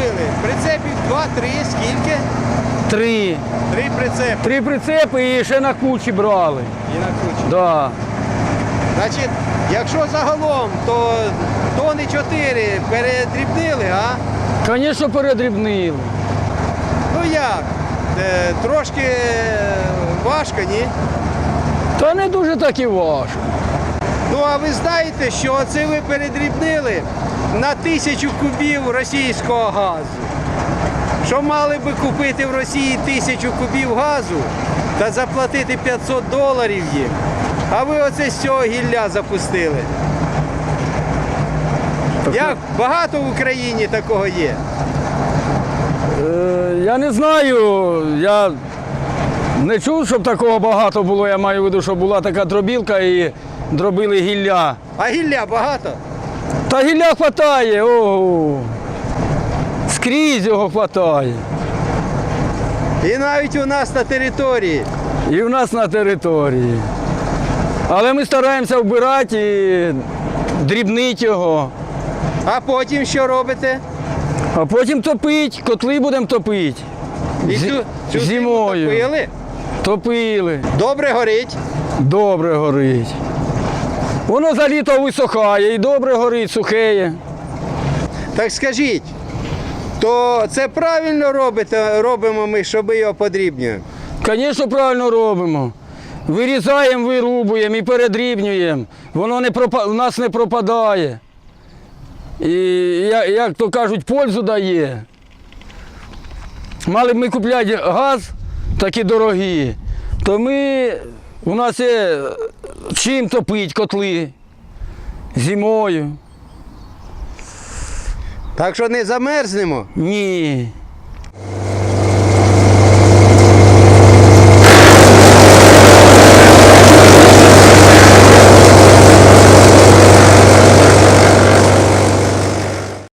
зробили? Прицепів два-три, скільки? Три. Три прицепи. Три прицепи і ще на кучі брали. І на кучі. Да. Значить, якщо загалом, то тони чотири передрібнили, а? Звісно, передрібнили. Ну як? Е, трошки важко, ні? Та не дуже так і важко. Ну а ви знаєте, що це ви передрібнили на тисячу кубів російського газу. Що мали би купити в Росії тисячу кубів газу та заплатити 500 доларів їм, а ви оце з цього гілля запустили. Як багато в Україні такого є? Е, я не знаю, я не чув, щоб такого багато було. Я маю в виду, що була така дробілка і дробили гілля. А гілля багато? Та гілля хватає, ого. Скрізь його хватає. І навіть у нас на території. І в нас на території. Але ми стараємося вбирати і дрібнити його. А потім що робите? А потім топити, котли будемо топити. І Зі- цю, цю зиму зимою. топили? Топили. Добре горить. Добре горить. Воно за літо висохає і добре горить, сухеє. Так скажіть, то це правильно робите, робимо ми, що ми його подрібнюємо? Звісно, правильно робимо. Вирізаємо, вирубуємо і передрібнюємо. Воно не пропа... у нас не пропадає. І, як то кажуть, пользу дає. Мали б ми купляти газ, такі дорогі, то ми, у нас є чим топить котли зимою. Так що не замерзнемо. Ні.